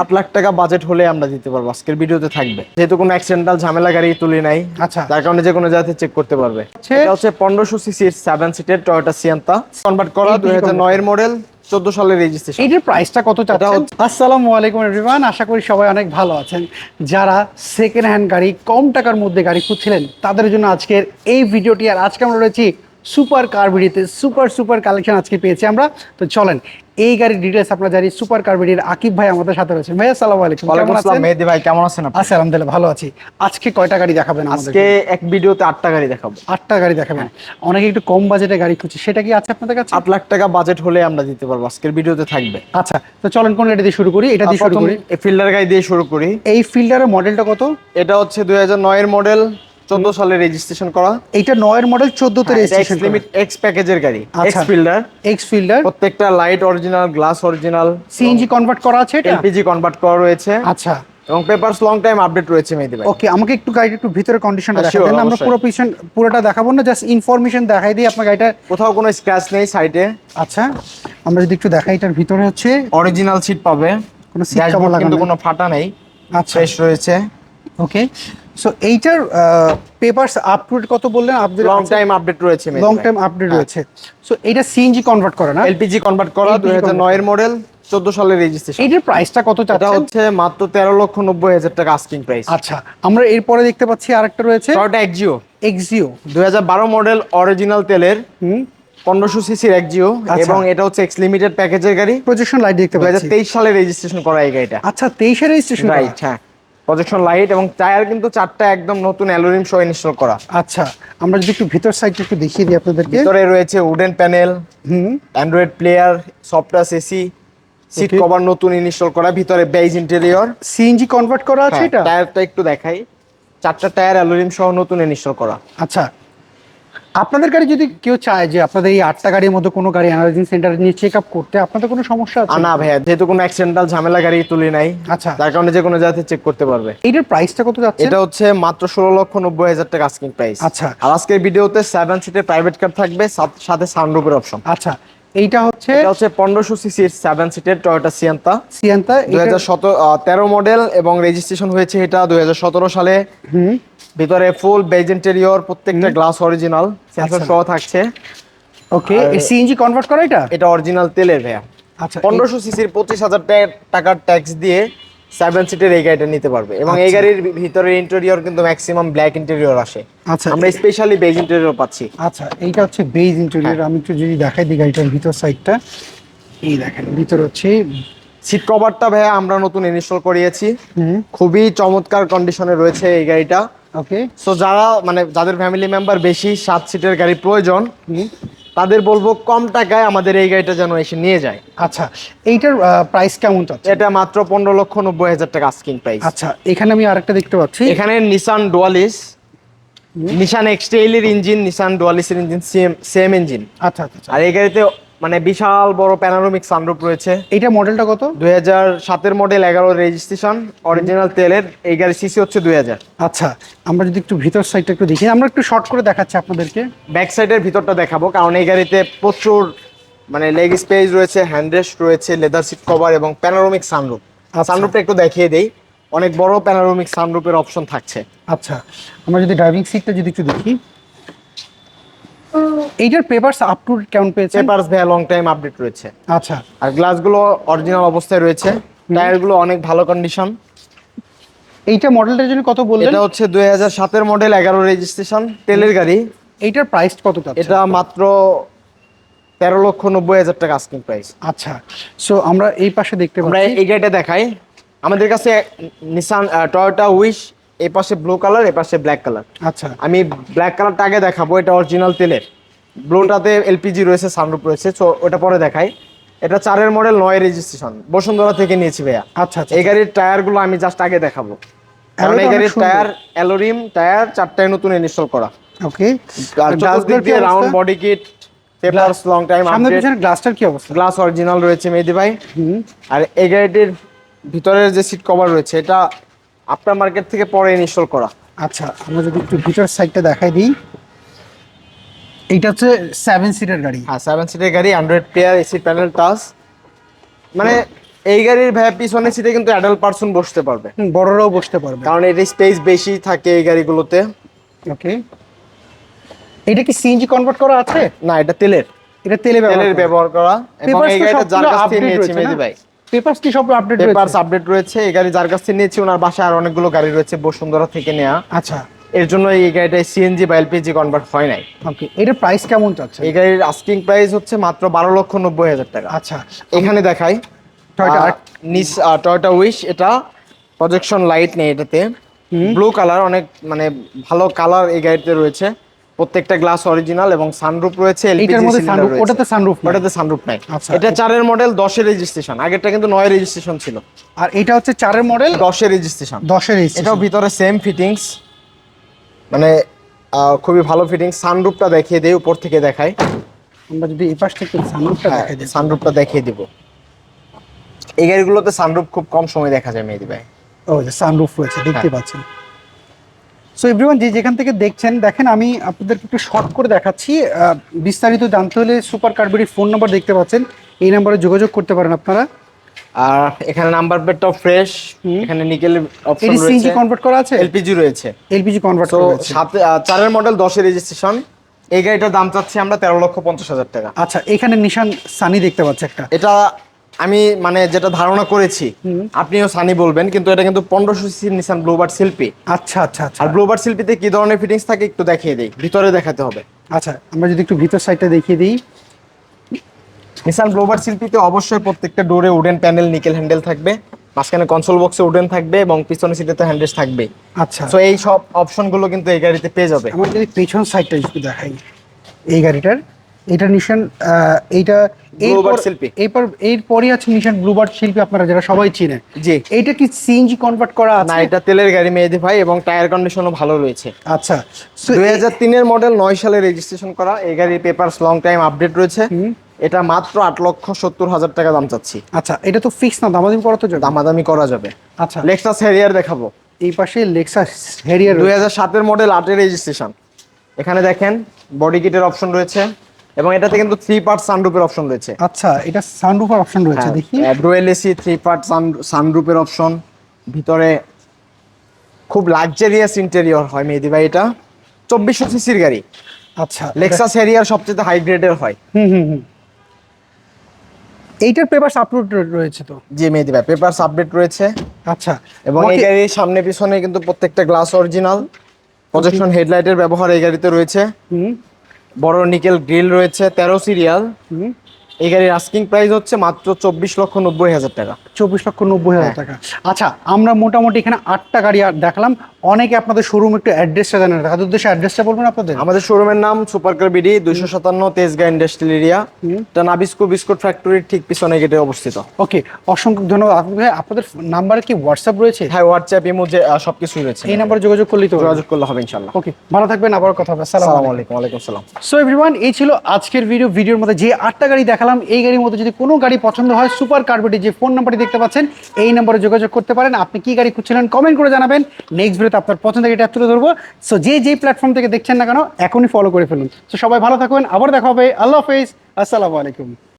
আট লাখ টাকা বাজেট হলে আমরা দিতে পারব। আজকের ভিডিওতে থাকবে। যেহেতু কোনো অ্যাক্সিডেন্টাল ঝামেলা গাড়ি তুলি নাই আচ্ছা। তার কারণে যে কোনো জায়গাতে চেক করতে পারবে। এটা হচ্ছে পনেরোশো সিসির সেভেন সিটের টয়োটা সিয়ান্তা কনভার্ট করা দুই হাজার নয়ের মডেল চোদ্দ সালের রেজিস্ট্রেশন এইটার প্রাইসটা কত চাচ্ছেন? আসসালামু আলাইকুম এভরিওয়ান আশা করি সবাই অনেক ভালো আছেন। যারা সেকেন্ড হ্যান্ড গাড়ি কম টাকার মধ্যে গাড়ি খুঁজছিলেন তাদের জন্য আজকের এই ভিডিওটি। আর আজকে আমরা রয়েছি সুপার কার ভিডিওতে সুপার সুপার কালেকশন আজকে পেয়েছি আমরা। তো চলেন এই গাড়ির ডিটেলস আপনারা জানি সুপার কার আকিব ভাই আমাদের সাথে রয়েছে। ভাই আসসালামু আলাইকুম। ওয়ালাইকুম আসসালাম মেহেদি ভাই কেমন আছেন আপনি? আচ্ছা আলহামদুলিল্লাহ ভালো আছি। আজকে কয়টা গাড়ি দেখাবেন আজকে এক ভিডিওতে আটটা গাড়ি দেখাবো। আটটা গাড়ি দেখাবেন। অনেকে একটু কম বাজেটে গাড়ি খুঁজছে। সেটা কি আছে আপনাদের কাছে? আট লাখ টাকা বাজেট হলে আমরা দিতে পারব। আজকের ভিডিওতে থাকবে। আচ্ছা তো চলেন কোন গাড়ি দিয়ে শুরু করি? এটা দিয়ে শুরু করি। ফিল্ডার গাড়ি দিয়ে শুরু করি। এই ফিল্ডারের মডেলটা কত? এটা হচ্ছে দুই হাজার নয়ের মডেল চোদ্দ সালে রেজিস্ট্রেশন করা। এইটা নয়ের মডেল চোদ্দতে রেজিস্ট্রেশন লিমিট এক্স প্যাকেজের গাড়ি। এক্স ফিল্ডার এক্স ফিল্ডার প্রত্যেকটা light original glass original CNG convert করা আছে এটা? এলপিজি কনভার্ট করা রয়েছে। আচ্ছা। এবং পেপারস লং টাইম আপডেট রয়েছে মেহেদি ভাই ওকে আমাকে একটু গাড়িটা একটু ভিতরে কন্ডিশনটা হ্যাঁ, দেখাবেন। sure, আমরা পুরো পিছন পুরোটা দেখাবো না জাস্ট ইনফরমেশন দেখাই দিই আপনার গাড়িটা কোথাও কোনো স্ক্র্যাচ নেই সাইডে আচ্ছা আমরা যদি একটু দেখাই এটার ভিতরে হচ্ছে অরিজিনাল সিট পাবে। কোনো সিট কভার লাগানো কিন্তু কোনো ফাটা নেই। আচ্ছা। ফ্রেশ রয়েছে। ওকে সো এইটার পেপারস আপডেট কত বললেন? আপডেট লং টাইম আপডেট রয়েছে লং টাইম আপডেট রয়েছে। সো এইটা সিএনজি কনভার্ট করে না? এলপিজি কনভার্ট করা LPG দুই হাজার নয়ের মডেল চোদ্দ সালের রেজিস্ট্রেশন এইটার প্রাইসটা কত এটা হচ্ছে মাত্র তেরো লক্ষ নব্বই হাজার টাকা আস্কিং প্রাইস আচ্ছা আমরা এরপরে দেখতে পাচ্ছি আরেকটা রয়েছে। টয়োটা এক্সিও এক্সিও দুই হাজার বারো মডেল অরিজিনাল তেলের। হুম। পনেরোশো সিসির এক্সিও আচ্ছা। এবং এটা হচ্ছে এক্স লিমিটেড প্যাকেজের গাড়ি। প্রজেকশন লাইট দেখতে পাচ্ছি। তেইশ সালে রেজিস্ট্রেশন করা এই গাড়িটা। আচ্ছা তেইশে রেজিস্ট্রেশন রাইট হ্যাঁ। প্রজেকশন লাইট এবং টায়ার কিন্তু চারটা একদম নতুন অ্যালুমিনিয়াম সহ ইনস্টল করা। আচ্ছা আমরা যদি একটু ভিতর সাইডটা একটু দেখিয়ে দিই আপনাদেরকে। ভিতরে রয়েছে wooden panel hmm. Android player software AC seat cover নতুন ইনস্টল করা ভিতরে বেজ ইন্টেরিয়র সিএনজি কনভার্ট করা আছে এটা? টায়ারটা একটু দেখাই। চারটা টায়ার অ্যালুমিনিয়াম সহ নতুন ইনস্টল করা। আচ্ছা আপনাদের গাড়ি যদি কেউ চায় যে আপনাদের এই আটটা গাড়ির মধ্যে কোনো গাড়ি অ্যানালাইজিং সেন্টারে নিয়ে চেক আপ করতে আপনাদের কোনো সমস্যা আছে? না ভাইয়া যেহেতু কোনো অ্যাক্সিডেন্টাল ঝামেলা গাড়ি তুলি নাই আচ্ছা। তার কারণে যে কোনো জায়গাতে চেক করতে পারবে। এটার প্রাইসটা কত যাচ্ছে? এটা হচ্ছে মাত্র ষোলো লক্ষ নব্বই হাজার টাকা আস্কিং প্রাইস আচ্ছা। আর আজকের ভিডিওতে সেভেন সিটের প্রাইভেট কার থাকবে সাথে সাউন্ড রুপের অপশন আচ্ছা। এইটা হচ্ছে এটা হচ্ছে পনেরোশো সিসির সেভেন সিটের টয়োটা সিয়ান্তা সিয়ান্তা দুই হাজার সতেরো তেরো মডেল এবং রেজিস্ট্রেশন হয়েছে এটা দুই হাজার সতেরো সালে। হুম। ভিতরে ফুল বেজ ইন্টেরিয়র প্রত্যেকটা গ্লাস অরিজিনাল সেন্সর। সহ থাকছে। ওকে সিএনজি কনভার্ট করা এটা? এটা অরিজিনাল তেলের ভাইয়া। আচ্ছা 1500 সিসির পঁচিশ হাজার টাকার ট্যাক্স দিয়ে সেভেন সিটের এই গাড়িটা নিতে পারবে। এবং এই আচ্ছা। গাড়ির ভিতরে ইন্টেরিয়র কিন্তু ম্যাক্সিমাম ব্ল্যাক ইন্টেরিয়র আসে। আচ্ছা আমরা স্পেশালি বেজ ইন্টেরিয়র পাচ্ছি। আচ্ছা এইটা হচ্ছে বেজ ইন্টেরিয়র আমি একটু যদি দেখাই দিই গাড়িটার ভিতর সাইডটা এই দেখেন ভিতর হচ্ছে সিট কভারটা ভাইয়া আমরা নতুন ইনস্টল করিয়েছি। খুবই চমৎকার কন্ডিশনে রয়েছে এই গাড়িটা। ওকে সো যারা মানে যাদের ফ্যামিলি মেম্বার বেশি সাত সিটের গাড়ি প্রয়োজন তাদের বলব কম টাকায় আমাদের এই গাড়িটা যেন এসে নিয়ে যায়। আচ্ছা এইটার প্রাইস কেমন চাচ্ছে এটা মাত্র পনেরো লক্ষ নব্বই হাজার টাকা আস্কিং প্রাইস আচ্ছা এখানে আমি আরেকটা দেখতে পাচ্ছি। এখানে নিসান ডুয়ালিস নিসান এক্সটেইলের ইঞ্জিন নিসান ডুয়ালিসের ইঞ্জিন সেম সেম ইঞ্জিন আচ্ছা আচ্ছা আচ্ছা। আর এই গাড়িতে মানে বিশাল বড় প্যানারোমিক সানরুফ রয়েছে। এইটা মডেলটা কত? দুই হাজার সাতের মডেল এগারো রেজিস্ট্রেশন অরিজিনাল তেলের এই গাড়ির সিসি হচ্ছে দুই হাজার। আচ্ছা আমরা যদি একটু ভিতর সাইডটা একটু দেখি আমরা একটু শর্ট করে দেখাচ্ছি আপনাদেরকে। ব্যাক সাইডের ভিতরটা দেখাবো কারণ এই গাড়িতে প্রচুর মানে লেগ স্পেস রয়েছে হ্যান্ডরেস্ট রয়েছে লেদার সিট কভার এবং প্যানারোমিক সানরুফ। সানরুফটা একটু দেখিয়ে দেই অনেক বড় প্যানারোমিক সানরুফের অপশন থাকছে। আচ্ছা আমরা যদি ড্রাইভিং সিটটা যদি একটু দেখি। এইটার পেপারস আপ টু কেমন পেয়েছে পেপারস ভ্যা লং টাইম আপডেট রয়েছে। আচ্ছা। আর গ্লাসগুলো অরিজিনাল অবস্থায় রয়েছে। টায়ারগুলো অনেক ভালো কন্ডিশন এইটা মডেলটার জন্য কত বললেন? এটা হচ্ছে দুই হাজার সাতের মডেল এগারো রেজিস্ট্রেশন তেলের গাড়ি। এইটার প্রাইস কত এটা মাত্র তেরো লক্ষ নব্বই হাজার টাকা আস্কিং প্রাইস আচ্ছা। সো আমরা এই পাশে দেখতে আমরা পাচ্ছি। এই গাড়িটা দেখাই। আমাদের কাছে নিসান টয়োটা উইশ এই পাশে ব্লু কালার এই পাশে ব্ল্যাক কালার আচ্ছা। আমি ব্ল্যাক কালারটা আগে দেখাবো এটা অরিজিনাল তেলের। ব্লুটাতে এলপিজি রয়েছে সানরুফ রয়েছে তো ওটা পরে দেখাই। এটা চারের মডেল নয় রেজিস্ট্রেশন বসুন্ধরা থেকে নিয়েছি ভাইয়া। আচ্ছা আচ্ছা। এই গাড়ির টায়ারগুলো আমি জাস্ট আগে দেখাবো। কারণ এই গাড়ির টায়ার অ্যালোরিম টায়ার চারটায় নতুন ইনস্টল করা। ওকে আর চতুর্দিক দিয়ে round body kit papers long time সামনে পিছনে গ্লাসটার কি অবস্থা? গ্লাস অরিজিনাল রয়েছে মেহেদি ভাই। আর এই গাড়িটির ভিতরের যে সিট কভার রয়েছে এটা আপনার মার্কেট থেকে পরে ইনস্টল করা। আচ্ছা আমরা যদি একটু ভিতর সাইডটা দেখাই দিই। এইটা হচ্ছে সেভেন সিটার গাড়ি। হ্যাঁ সেভেন সিটের গাড়ি android player AC panel touch মানে এই গাড়ির ভাই পিছনের সিটে কিন্তু অ্যাডাল্ট পার্সন বসতে পারবে। বড়রাও বসতে পারবে। কারণ এর স্পেস বেশি থাকে এই গাড়িগুলোতে। ওকে এটা কি সিএনজি কনভার্ট করা আছে? না এটা তেলের। এটা তেলে তেলের ব্যবহার করা। এবং এই গাড়িটা যার কাছ থেকে নিয়েছি মেহেদি ভাই। পেপারস কি সব আপডেট পেপারস আপডেট রয়েছে এই গাড়ি যার কাছ থেকে নিয়েছি ওনার বাসায় আর অনেকগুলো গাড়ি রয়েছে বসুন্ধরা থেকে নেওয়া আচ্ছা। এর জন্য এই গাড়িটায় সিএনজি বা এলপিজি কনভার্ট হয় নাই। ওকে এটার প্রাইস কেমন চাচ্ছে? এই গাড়ির আস্কিং প্রাইস হচ্ছে মাত্র বারো লক্ষ নব্বই হাজার টাকা। আচ্ছা। এখানে দেখাই টয়টা নিস টয়টা উইশ এটা প্রজেকশন লাইট নেই এটাতে। ব্লু কালার অনেক মানে ভালো কালার এই গাড়িতে রয়েছে। প্রত্যেকটা গ্লাস অরিজিনাল এবং সানরুফ রয়েছে এলপিজি মধ্যে সানরুফ ওটাতে সানরুফ ওটাতে সানরুফ নাই। আচ্ছা। এটা চারের মডেল দশের রেজিস্ট্রেশন আগেরটা কিন্তু নয় রেজিস্ট্রেশন ছিল। আর এটা হচ্ছে চারের মডেল দশের রেজিস্ট্রেশন দশের এটাও ভিতরে সেম ফিটিংস মানে খুবই ভালো ফিটিং সানরুফটা দেখিয়ে দেই উপর থেকে দেখাই। আমরা যদি এই পাশ থেকে সানরুফটা দেখাই দিই। সানরুফটা দেখিয়ে দিব। এই গাড়িগুলোতে সানরুফ খুব কম সময় দেখা যায় মেহেদি ভাই। ও যে সানরুফ রয়েছে দেখতে হ্যাঁ। পাচ্ছেন। সো এভরিওয়ান যে যেখান থেকে দেখছেন দেখেন আমি আপনাদেরকে একটু শর্ট করে দেখাচ্ছি। বিস্তারিত জানতে হলে সুপার কার্ডবেরির ফোন নাম্বার দেখতে পাচ্ছেন। এই নাম্বারে যোগাযোগ করতে পারেন আপনারা। আর এখানে নাম্বার প্লেটটাও ফ্রেশ। এখানে নিকেল অপশন এটি সিএনজি রয়েছে। কনভার্ট করা আছে? এলপিজি রয়েছে। এলপিজি কনভার্ট করা আছে সাথে চারের মডেল দশের রেজিস্ট্রেশন এই গাড়িটার দাম চাচ্ছি আমরা তেরো লক্ষ পঞ্চাশ হাজার টাকা। আচ্ছা এখানে নিশান সানি দেখতে পাচ্ছি একটা। এটা আমি মানে যেটা ধারণা করেছি আপনিও সানি বলবেন কিন্তু এটা কিন্তু পনেরোশো সিসির নিসান ব্লুবার্ড শিল্পী আচ্ছা আচ্ছা আচ্ছা। আর ব্লুবার্ড শিল্পীতে কি ধরনের ফিটিংস থাকে একটু দেখিয়ে দেই ভিতরে দেখাতে হবে। আচ্ছা আমরা যদি একটু ভিতর সাইডটা দেখিয়ে দিই। নিসান ব্লোবার শিল্পীতে অবশ্যই প্রত্যেকটা ডোরে উডেন প্যানেল নিকেল হ্যান্ডেল থাকবে। মাঝখানে কনসোল বক্সে উডেন থাকবে এবং পিছনে সিটে তো হ্যান্ডেল থাকবে আচ্ছা। সো এই সব অপশনগুলো কিন্তু এই গাড়িতে পেয়ে যাবে। আমার যদি পেছন সাইডটা একটু দেখাই। এই গাড়িটার এটা নিশান এইটা Bluebird শিল্পী। এরপর এরপরই আছে নিশান ব্লুবার্ড শিল্পী আপনারা যারা সবাই চিনেন। জি। এইটা কি সিএনজি কনভার্ট করা আছে? না এটা তেলের গাড়ি মেয়েদি ভাই এবং টায়ার কন্ডিশনও ভালো রয়েছে। আচ্ছা। দুই হাজার তিনের মডেল নয় সালে রেজিস্ট্রেশন করা। এই গাড়ির পেপারস লং টাইম আপডেট রয়েছে। এটা মাত্র আট লক্ষ সত্তর হাজার টাকা দাম চাচ্ছি। আচ্ছা এটা তো ফিক্স না দামাদামি করা তো দামাদামি করা যাবে। আচ্ছা। লেক্সাস হ্যারিয়ার দেখাবো। এই পাশে লেক্সাস হেরিয়ার দুই হাজার সাতের মডেল আটের রেজিস্ট্রেশন এখানে দেখেন বডি কিটের অপশন রয়েছে এবং এটাতে কিন্তু থ্রি পার্ট সানরুপের অপশন রয়েছে। আচ্ছা এটা সানরুফার অপশন হ্যাঁ, রয়েছে দেখি। ডুয়েল এসি থ্রি পার্ট সানরুপের অপশন ভিতরে খুব লাক্সারিয়াস ইন্টেরিয়র হয় মেহেদি ভাই এটা। চব্বিশশো সিসির গাড়ি। আচ্ছা লেক্সাস হ্যারিয়ার সবচেয়ে হাই গ্রেডের হয়। হুম হুম হুম। এইটার পেপার আপলোড রয়েছে তো? জি মেহেদি ভাই পেপার আপডেট রয়েছে। আচ্ছা। এবং এই গাড়ির সামনে পিছনে কিন্তু প্রত্যেকটা গ্লাস অরিজিনাল প্রজেকশন হেডলাইটের ব্যবহার এই গাড়িতে রয়েছে। হুম। বড় নিকেল গ্রিল রয়েছে তেরো সিরিয়াল হুম। এই গাড়ির আস্কিং প্রাইস হচ্ছে মাত্র চব্বিশ লক্ষ নব্বই হাজার টাকা। চব্বিশ লক্ষ নব্বই হাজার হ্যাঁ। টাকা। আচ্ছা আমরা মোটামুটি এখানে আটটা গাড়ি আর দেখালাম। অনেকে আপনাদের শোরুম একটু অ্যাড্রেসটা জানেন। তাদের উদ্দেশ্যে অ্যাড্রেসটা বলবেন আপনাদের? আমাদের শোরুমের নাম সুপার কার বিডি দুইশো সাতান্ন তেজগাঁ ইন্ডাস্ট্রিয়াল এরিয়া এটা নাবিস্কো বিস্কুট ফ্যাক্টরির ঠিক পিছনে গেটে অবস্থিত। ওকে অসংখ্য ধন্যবাদ। আপনাদের নাম্বারে কি হোয়াটসঅ্যাপ রয়েছে? হ্যাঁ হোয়াটসঅ্যাপ ইমো যে আহ, সবকিছুই রয়েছে। এই নাম্বারে যোগাযোগ করলেই তো যোগাযোগ করলে হবে ইনশাল্লাহ ওকে ভালো থাকবেন। আবার কথা হবে। আসসালামু আসসালামু আলাইকুম। আলাইকুম। ওয়ালাইকুম সালাম সো এভরিওয়ান এই ছিল আজকের ভিডিও ভিডিওর মধ্যে যে আটটা গাড়ি দেখালাম, এই গাড়ির মধ্যে যদি কোনো গাড়ি পছন্দ হয় সুপার কার্বেটি যে ফোন নাম্বারটি দেখতে পাচ্ছেন, এই নম্বরে যোগাযোগ করতে পারেন। আপনি কি গাড়ি খুঁজছিলেন কমেন্ট করে জানাবেন। নেক্সট ভিডিওতে আপনার পছন্দের গাড়িটা তুলে ধরবো। সো যে যেই প্ল্যাটফর্ম থেকে দেখছেন না কেন, এখনই ফলো করে ফেলুন। তো সবাই ভালো থাকবেন, আবার দেখা হবে। আল্লাহ হাফেজ। আসসালামু আলাইকুম।